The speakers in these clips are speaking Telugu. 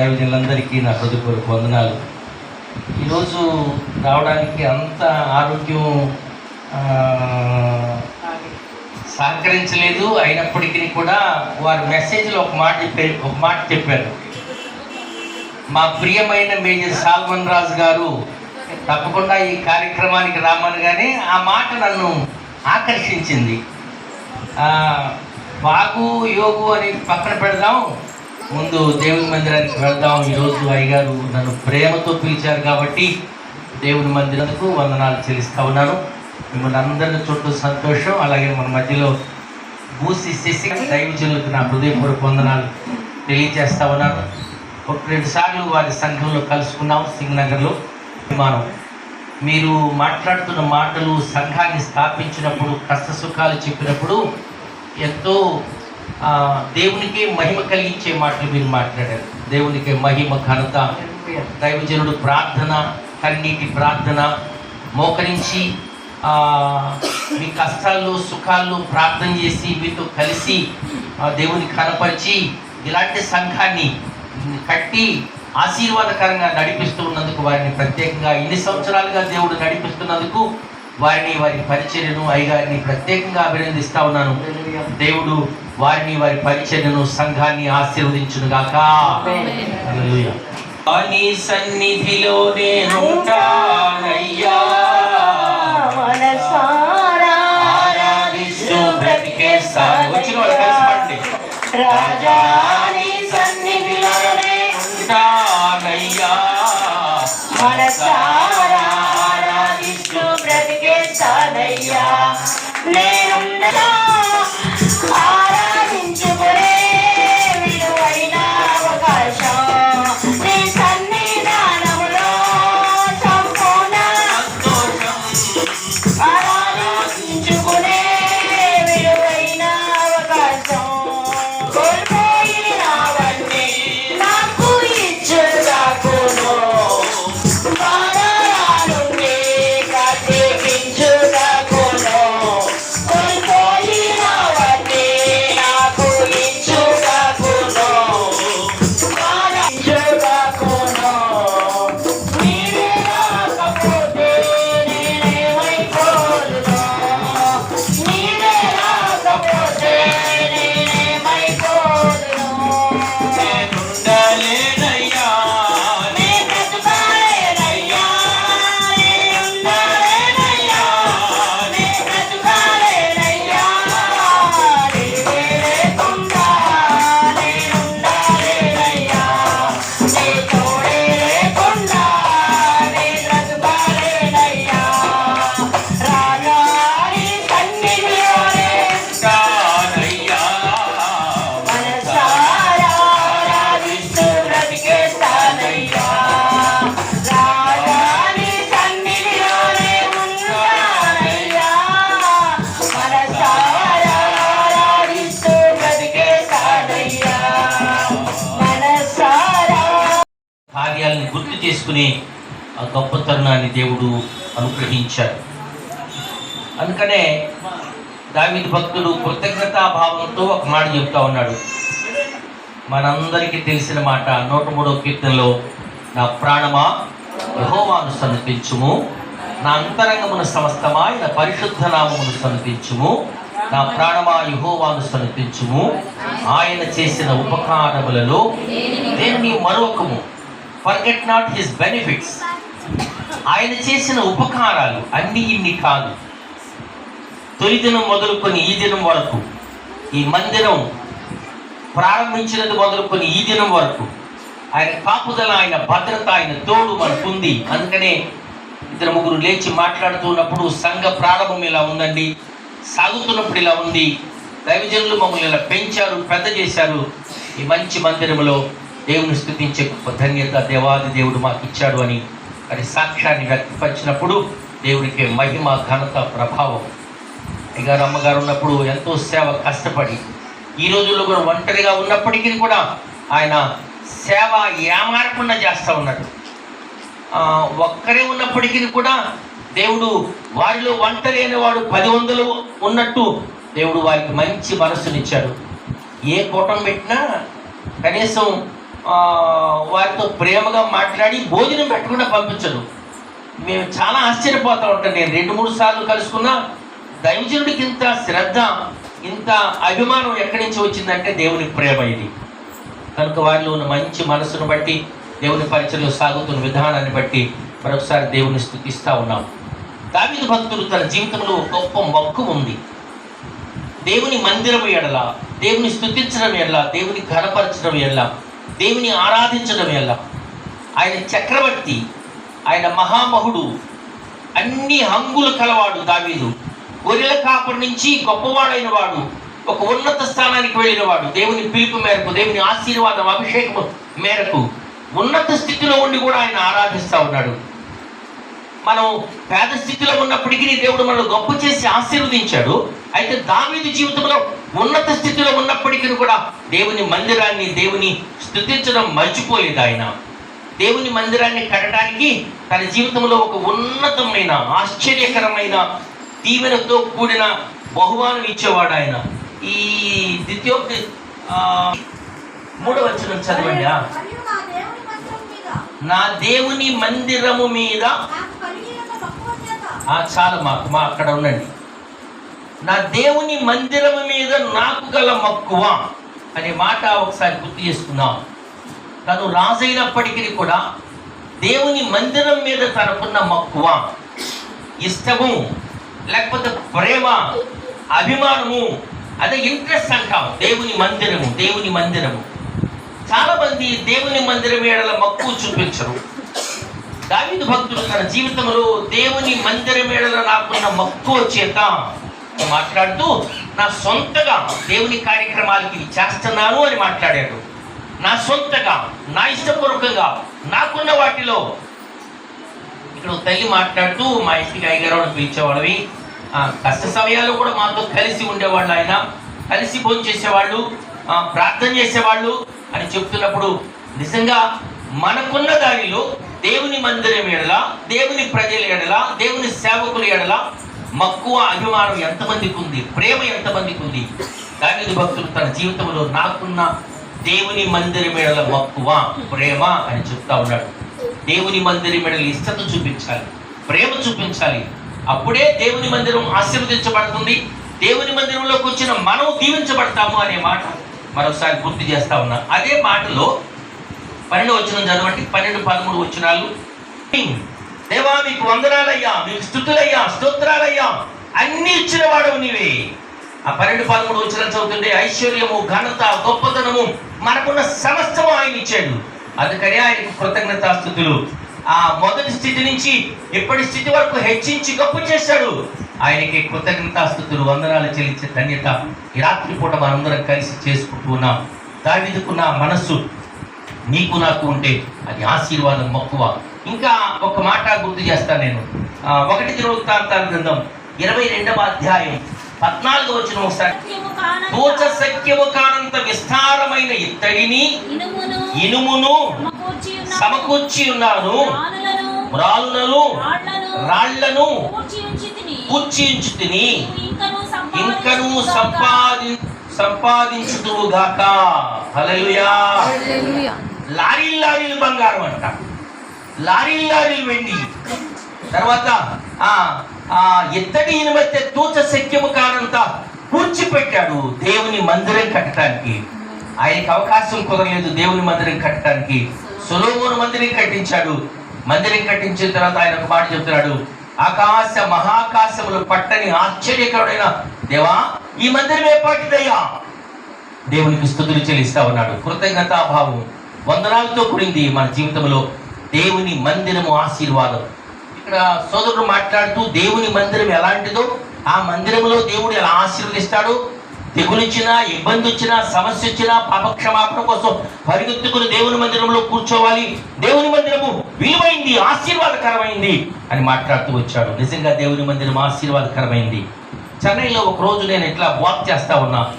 దైవజనులందరికీ నా హృదయపూర్వక వందనాలు. ఈరోజు రావడానికి అంత ఆరోగ్యం సహకరించలేదు. అయినప్పటికీ కూడా వారి మెసేజ్లో ఒక మాట చెప్పారు ఒక మాట చెప్పారు మా ప్రియమైన మేజర్ సాల్మన్ రాజు గారు తప్పకుండా ఈ కార్యక్రమానికి రామనగానే ఆ మాట నన్ను ఆకర్షించింది. బాగు యోగు అని పక్కన పెడదాం. ముందు దేవుని మందిరానికి వెళ్దాం. ఈరోజు అయ్యగారు నన్ను ప్రేమతో పిలిచారు కాబట్టి దేవుని మందిరంకు వందనాలు చెల్లిస్తా ఉన్నాను. మిమ్మల్ని అందరిని చుట్టూ సంతోషం. అలాగే మన మధ్యలో బూసి శశి దైవజనులకు నా హృదయపూర్వక వందనాలు తెలియజేస్తా ఉన్నాను. ఒక రెండు సార్లు వారి సంఘంలో కలుసుకున్నాం సింగనగర్లో విమానం మీరు మాట్లాడుతున్న మాటలు సంఘాన్ని స్థాపించినప్పుడు కష్ట సుఖాలు చెప్పినప్పుడు ఎంతో దేవునికి మహిమ కలిగించే మాటలు మీరు మాట్లాడారు. దేవునికి మహిమ ఘనత దైవజనుడు ప్రార్థన కన్నీటి ప్రార్థన మోకరించి మీ కష్టాల్లో సుఖాల్లో ప్రార్థన చేసి మీతో కలిసి దేవుని కనపరిచి ఇలాంటి సంఘాన్ని కట్టి ఆశీర్వాదకరంగా నడిపిస్తూ ఉన్నందుకు వారిని ప్రత్యేకంగా ఇన్ని సంవత్సరాలుగా దేవుడు నడిపిస్తున్నందుకు వారిని వారి పరిచర్యను అయ్యగారిని ప్రత్యేకంగా అభినందిస్తా ఉన్నాను. దేవుడు వారిని వారి పరిచర్యను సంఘాన్ని ఆశీర్వదించును గాక. నీ సన్నిధిలో నేనుంటానయ్యా వచ్చిన వాళ్ళు కలిసి రాజా విషయాలను గుర్తు చేసుకునే ఆ గొప్ప తరుణాన్ని దేవుడు అనుగ్రహించాడు. అందుకనే దావిది భక్తుడు కృతజ్ఞతాభావంతో ఒక మాట చెప్తా ఉన్నాడు. మనందరికీ తెలిసిన మాట నూట మూడో కీర్తనలో నా ప్రాణమా యహోవాను సన్నతించుము నా అంతరంగమును సమస్తమా ఆయన పరిశుద్ధ నామమును సన్నతించుము నా ప్రాణమా యహోవాను సన్నతించుము ఆయన చేసిన ఉపకారములలో దేన్ని మరొకము? ఫర్గెట్ నాట్ హిస్ బెనిఫిట్స్ ఆయన చేసిన ఉపకారాలు అన్ని ఇన్ని కాదు. తొలి దినం మొదలుకొని ఈ దినం వరకు ఈ మందిరం ప్రారంభించినది మొదలుకొని ఈ దినం వరకు ఆయన కాపుదల ఆయన భద్రత ఆయన తోడు మనకుంది. అందుకనే ఇద్దరు ముగ్గురు లేచి మాట్లాడుతున్నప్పుడు సంఘ ప్రారంభం ఇలా ఉందండి. సాగుతున్నప్పుడు ఇలా ఉంది. దైవజనులు మమ్మల్ని ఇలా పెంచారు పెద్ద చేశారు. ఈ మంచి మందిరంలో దేవుని స్థుతించే గొప్ప ధన్యత దేవాది దేవుడు మాకు ఇచ్చాడు అని అని సాక్ష్యాన్ని వ్యక్తపరిచినప్పుడు దేవునికి మహిమ ఘనత ప్రభావం. అయ్యగారు అమ్మగారు ఉన్నప్పుడు ఎంతో సేవ కష్టపడి ఈ రోజుల్లో కూడా ఒంటరిగా ఉన్నప్పటికీ కూడా ఆయన సేవ ఏమారకుండా చేస్తూ ఉన్నాడు. ఒక్కరే ఉన్నప్పటికీ కూడా దేవుడు వారిలో ఒంటరి అనేవాడు పది వందలు ఉన్నట్టు దేవుడు వారికి మంచి మనస్సునిచ్చాడు ఏ కూటం పెట్టినా కనీసం వారితో ప్రేమగా మాట్లాడి భోజనం పెట్టకుండా పంపించడు మేము చాలా ఆశ్చర్యపోతూ ఉంటాం. నేను రెండు మూడు సార్లు కలుసుకున్నా దైవజనుడికి ఇంత శ్రద్ధ ఇంత అభిమానం ఎక్కడి నుంచి వచ్చిందంటే దేవుని ప్రేమ ఇది. కనుక వారిలో ఉన్న మంచి మనసును బట్టి దేవుని పరిచయంలో సాగుతున్న విధానాన్ని బట్టి మరొకసారి దేవుని స్థుతిస్తా ఉన్నాం. దావిద భక్తుడు తన జీవితంలో ఒక గొప్ప మొక్కు ఉంది. దేవుని మందిరం ఎడల దేవుని స్థుతించడం ఎడల దేవుని ఘనపరచడం ఎడల దేవుని ఆరాధించడం ఎలా ఆయన చక్రవర్తి ఆయన మహామహుడు అన్ని హంగులు కలవాడు దావీదు. గొర్రెల కాపరి నుంచి గొప్పవాడైన వాడు ఒక ఉన్నత స్థానానికి వెళ్ళిన వాడు. దేవుని పిలుపు మేరకు దేవుని ఆశీర్వాదం అభిషేకం మేరకు ఉన్నత స్థితిలో ఉండి కూడా ఆయన ఆరాధిస్తూ ఉన్నాడు. మనం పేద స్థితిలో ఉన్నప్పటికీ దేవుడు మనల్ని గొప్ప చేసి ఆశీర్వదించాడు. అయితే దావీదు జీవితంలో ఉన్నత స్థితిలో ఉన్నప్పటికీ కూడా దేవుని మందిరాన్ని దేవుని స్థుతించడం మర్చిపోలేదు ఆయన. దేవుని మందిరాన్ని కట్టడానికి తన జీవితంలో ఒక ఉన్నతమైన ఆశ్చర్యకరమైన దీవెనతో కూడిన బహుమానం ఇచ్చేవాడు ఆయన. ఈ ద్వితీయోక్తి మూడవ వచనం చదవండి నా దేవుని మందిరము మీద చాలు మా మా అక్కడ ఉండండి. నా దేవుని మందిరము మీద నాకు గల మక్కువ అనే మాట ఒకసారి గుర్తు చేసుకుందాం. తను రాజైనప్పటికీ కూడా దేవుని మందిరం మీద తనకున్న మక్కువ ఇష్టము లేకపోతే ప్రేమ అభిమానము అదే ఇంట్రెస్ట్ అంటాం దేవుని మందిరము దేవుని మందిరము. చాలా మంది దేవుని మందిరం ఏడల మక్కువ చూపించరు. దావీదు భక్తుడు తన జీవితంలో దేవుని మందిర మేడల నాకున్న మక్కువ చేత మాట్లాడుతూ నా సొంతగా దేవుని కార్యక్రమాలకి ఇది చేస్తున్నాను అని మాట్లాడాడు. నా సొంతగా నా ఇష్టపూర్వకంగా నాకున్న వాటిలో ఇక్కడ తల్లి మాట్లాడుతూ మా ఇంటికి అయ్యగారు పిలిచేవాళ్ళవి. కష్ట సమయాల్లో కూడా మాతో కలిసి ఉండేవాళ్ళు ఆయన. కలిసి భోజనం చేసేవాళ్ళు. ప్రార్థన చేసేవాళ్ళు. అని చెప్తున్నప్పుడు నిజంగా మనకున్న దానిలో దేవుని మందిరం ఎడల దేవుని ప్రజల ఎడల దేవుని సేవకుల ఎడల మక్కువ అభిమానం ఎంతమందికి ఉంది? ప్రేమ ఎంతమందికి ఉంది? దాని భక్తులు తన జీవితంలో నాకున్న దేవుని మందిరం ఎడల మక్కువ ప్రేమ అని చెప్తా ఉన్నాడు. దేవుని మందిరం ఎడల ఇష్టత చూపించాలి ప్రేమ చూపించాలి. అప్పుడే దేవుని మందిరం ఆశీర్వదించబడుతుంది. దేవుని మందిరంలోకి వచ్చిన మనం దీవించబడతాము అనే మాట మరోసారి గుర్తు చేస్తా ఉన్నా. అదే మాటలో పన్నెండు వచ్చిన చదవండి. పన్నెండు పదమూడు వచ్చినాలు దేవా మీకు వందనాలయ్యా మీకు స్థుతులయ్యా స్తోత్రాలయ్యా అన్ని ఇచ్చిన వాడు నీవే. ఆ పన్నెండు పదమూడు వచ్చిన చదువుతుంటే ఐశ్వర్యము ఘనత గొప్పతనము మనకున్న సమస్తము ఆయన ఇచ్చాడు. అందుకనే ఆయనకు కృతజ్ఞతాస్థుతులు. ఆ మొదటి స్థితి నుంచి ఇప్పటి స్థితి వరకు హెచ్చించి గొప్ప చేశాడు. ఆయనకి కృతజ్ఞతాస్థుతులు వందనాలు చెల్లించే ధన్యత ఈ రాత్రి పూట మనందరం కలిసి చేసుకుంటూ ఉన్నాం. దావిదుకున్న మనస్సు నీకు నాకు ఉంటే అది ఆశీర్వాదం మక్కువ. ఇంకా ఒక మాట గుర్తు చేస్తాను నేను. ఒకటి తిరుగుతాంతాల గ్రంథం ఇరవై రెండవ అధ్యాయం పద్నాలుగు వచ్చిన ఒకసారి. తూచ విస్తారమైన ఇత్తడిని ఇనుమును సమకూర్చి ఉన్న సమకూర్చి ఉన్నాను. రాళ్ళను రాళ్ళను రాళ్ళను రాళ్ళను. కూర్చించు తిని. ఇంకను. సంపాది సంపాదించుదువుగాక. హల్లెలూయా. లారీలు లారీలు బంగారం అంట. లారీలు లారీలు వెండి. తర్వాత ఎత్తడి ఇనుమత్తె తూచ శక్యము కానంత కూర్చిపెట్టాడు దేవుని మందిరం కట్టడానికి. ఆయనకి అవకాశం కుదరలేదు దేవుని మందిరం కట్టడానికి. సొలోమోను మందిరం కట్టించాడు. మందిరం కట్టించిన తర్వాత ఆయన ఒక మాట చెప్తున్నాడు. ఆకాశ మహాకాశములు పట్టని ఆశ్చర్యకరుడైన దేవా ఈ మందిరం ఏపాటిదయ్యా దేవునికి స్థుతులు చెల్లిస్తా ఉన్నాడు. కృతజ్ఞతాభావం. వందనాలతో కూడింది మన జీవితంలో దేవుని మందిరము ఆశీర్వాదం. ఇక్కడ సోదరుడు మాట్లాడుతూ దేవుని మందిరం ఎలాంటిదో ఆ మందిరంలో దేవుడు ఎలా ఆశీర్వదిస్తాడు దిగులిచ్చినా ఇబ్బంది వచ్చినా సమస్య వచ్చినా పాపక్షమాపణ కోసం పరిగెత్తుకుని దేవుని మందిరంలో కూర్చోవాలి. దేవుని మందిరము విలువైంది ఆశీర్వాదకరమైంది అని మాట్లాడుతూ వచ్చాడు. నిజంగా దేవుని మందిరం ఆశీర్వాదకరమైంది. చెన్నైలో ఒక రోజు నేను ఇట్లా బోధ చేస్తా ఉన్నా.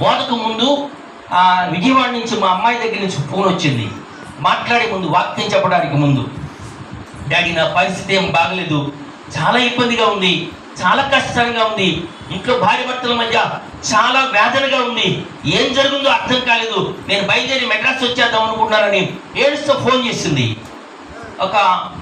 బోధకు ముందు ఆ, విజయవాడ నుంచి మా అమ్మాయి దగ్గర నుంచి ఫోన్ వచ్చింది. మాట్లాడే ముందు వాక్యం చెప్పడానికి ముందు. డాడీ నా పరిస్థితి ఏం బాగలేదు. చాలా ఇబ్బందిగా ఉంది. చాలా కష్టంగా ఉంది. ఇంట్లో భార్య భర్తల మధ్య చాలా వేదనగా ఉంది. ఏం జరుగుందో అర్థం కాలేదు. నేను బయలుదేరి మెడ్రాస్ వచ్చేద్దాం అనుకుంటున్నానని ఏడుస్తూ ఫోన్ చేసింది. ఒక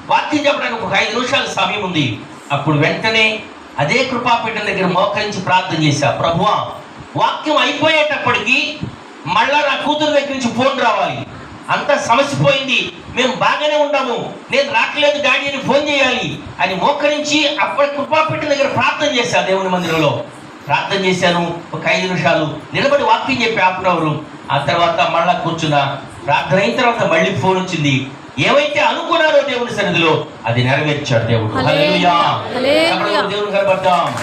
వాక్యం చెప్పడానికి ఒక ఐదు నిమిషాల సమయం ఉంది. అప్పుడు వెంటనే అదే కృపాపీఠం దగ్గర మోకరించి ప్రార్థన చేశా ప్రభువా వాక్యం అయిపోయేటప్పటికి మళ్ళా నా కూతురు దగ్గర నుంచి ఫోన్ రావాలి. అంతా సమస్య పోయింది. మేము బాగానే ఉన్నాము. నేను రాకలేదు డాడీ అని ఫోన్ చేయాలి అని మోకరించి అప్పటి కృపాపీఠం దగ్గర ప్రార్థన చేశా దేవుని మందిరంలో. ప్రార్థన చేశాను. ఒక ఐదు నిమిషాలు నిలబడి వాక్యం చెప్పి అవర్ ఆ తర్వాత మళ్ళా కూర్చున్నా ప్రార్థన అయిన తర్వాత మళ్ళీ ఫోన్ వచ్చింది. ఏవైతే అనుకున్నారో దేవుని సన్నిధిలో అది నెరవేర్చాడు దేవుడు. కనబడ్డాం.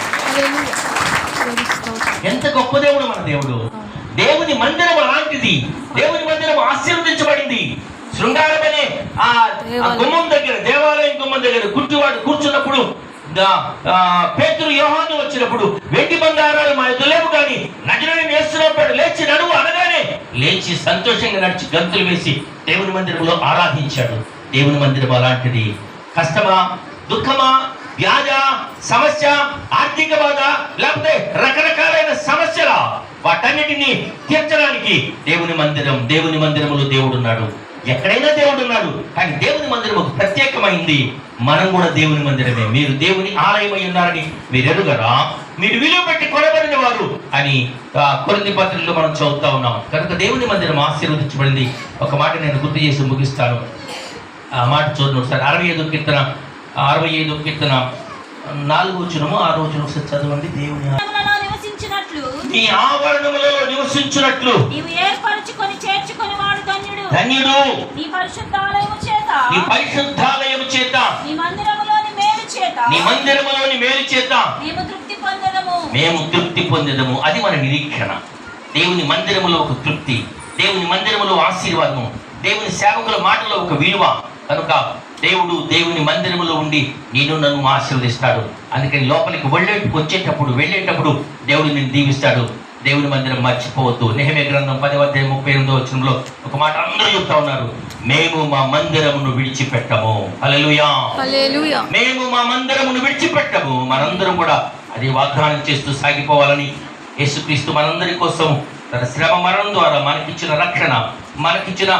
ఎంత గొప్ప దేవుడు మన దేవుడు. దేవుని మందిరం అలాంటిది. దేవుని మందిరం ఆశీర్వదించబడింది. శృంగారమనే ఆ గుమ్మం దగ్గర దేవాలయం గుమ్మం దగ్గర కూర్చువాడు కూర్చున్నప్పుడు పేతురు యోహాను వచ్చినప్పుడు వెండి బంగారాలు మా ఎదురు లేవు కానీ నజరుని వేస్తున్నప్పుడు లేచి నడువు అనగానే లేచి సంతోషంగా నడిచి గంతులు వేసి దేవుని మందిరంలో ఆరాధించాడు. దేవుని మందిరం అలాంటిది. కష్టమా? దుఃఖమా? వ్యాధ? సమస్య? ఆర్థిక బాధ? లేకపోతే రకరకాలైన సమస్యల? వాటన్నిటిని తీర్చడానికి దేవుని మందిరం దేవుని మందిరములో దేవుడున్నాడు. ఎక్కడైనా దేవుడున్నాడు కానీ దేవుని మందిరం ఒక ప్రత్యేకమైంది. మనం కూడా దేవుని మందిరమే. మీరు దేవుని ఆలయమై ఉన్నారని మీరు ఎరుగరా? మీరు విలువ పెట్టి కొనబడిన వారు అని ఆ, కొరింథీ పత్రికలో మనం చదువుతా ఉన్నాం. కనుక దేవుని మందిరం ఆశీర్వదించబడింది. ఒక మాట నేను గుర్తు చేసి ముగిస్తాను. ఆ మాట చూడండి ఒకసారి. అరవై ఐదు కీర్తన అరవై ఐదు కీర్తన నాలుగు వచ్చినము ఆ రోజు ఒకసారి చదవండి. దేవుని నీ ఆవరణములలో నివసించినట్లు. నీవు ఏర్పరచుకొని చేర్చుకొని వాడు ధన్యుడు. ధన్యుడు. నీ పరిశుద్ధాలయము చేత? నీ పరిశుద్ధాలయము చేత. నీ మందిరములోని మేలు చేత. నీ మందిరములోని మేలు చేత. మేము తృప్తి పొందదము. మేము తృప్తి పొందదము. అది మన నిరీక్షణ. దేవుని మందిరములో ఒక తృప్తి. దేవుని మందిరములో ఆశీర్వాదము. దేవుని సేవకుల మాటలో ఒక విలువ. కనుక దేవుడు దేవుని మందిరములో ఉండి నేను నన్ను ఆశీర్వదిస్తాడు. అందుకని లోపలికి వెళ్ళే వచ్చేటప్పుడు వెళ్ళేటప్పుడు దేవుడు నిన్ను దీవిస్తాడు. దేవుని మందిరం మర్చిపోవద్దు. నెహమే గ్రంథం పదవ అధ్యాయం ముప్పై ఎనిమిదో వచనంలో ఒక మాట అందరూ చెప్తా ఉన్నారు. మేము మా మందిరమును విడిచిపెట్టము. హల్లెలూయా. మేము మా మందిరమును విడిచిపెట్టము. మనందరం కూడా అది వాగ్దానం చేస్తూ సాగిపోవాలని యేసుక్రీస్తు మనందరి కోసం తన శ్రమ మరణం ద్వారా మనకిచ్చిన రక్షణ మనకిచ్చిన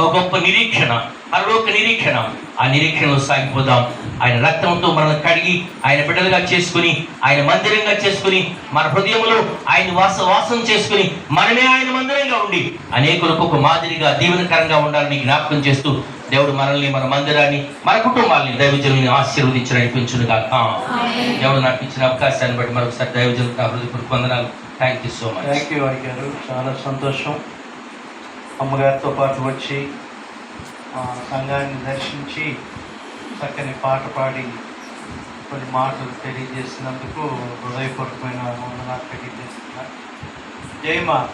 గొప్ప నిరీక్షణ పరలోక నిరీక్షణ. ఆ నిరీక్షణలో సాగిపోదాం. ఆయన రక్తంతో మనల్ని కడిగి ఆయన బిడ్డలుగా చేసుకుని ఆయన మందిరంగా చేసుకుని మన హృదయంలో ఆయన వాస వాసం చేసుకుని మనమే ఆయన మందిరంగా ఉండి అనేకులకు ఒక మాదిరిగా దీవెనకరంగా ఉండాలని జ్ఞాపకం చేస్తూ దేవుడు మనల్ని మన మందిరాన్ని మన కుటుంబాలని దైవజనుల్ని ఆశీర్వదించి నడిపించునుగా దేవుడు నాకు ఇచ్చిన అవకాశాన్ని బట్టి మరొకసారి దైవజనులకు హృదయపూర్వక వందనాలు. Thank you so much thank you గారు. చాలా సంతోషం. అమ్మగారితో పాటు వచ్చి సంఘాన్ని దర్శించి చక్కని పాట పాడి కొన్ని మాటలు తెలియజేసినందుకు హృదయపూర్వకమైన వందనాలు తెలియజేస్తున్నా. జయమా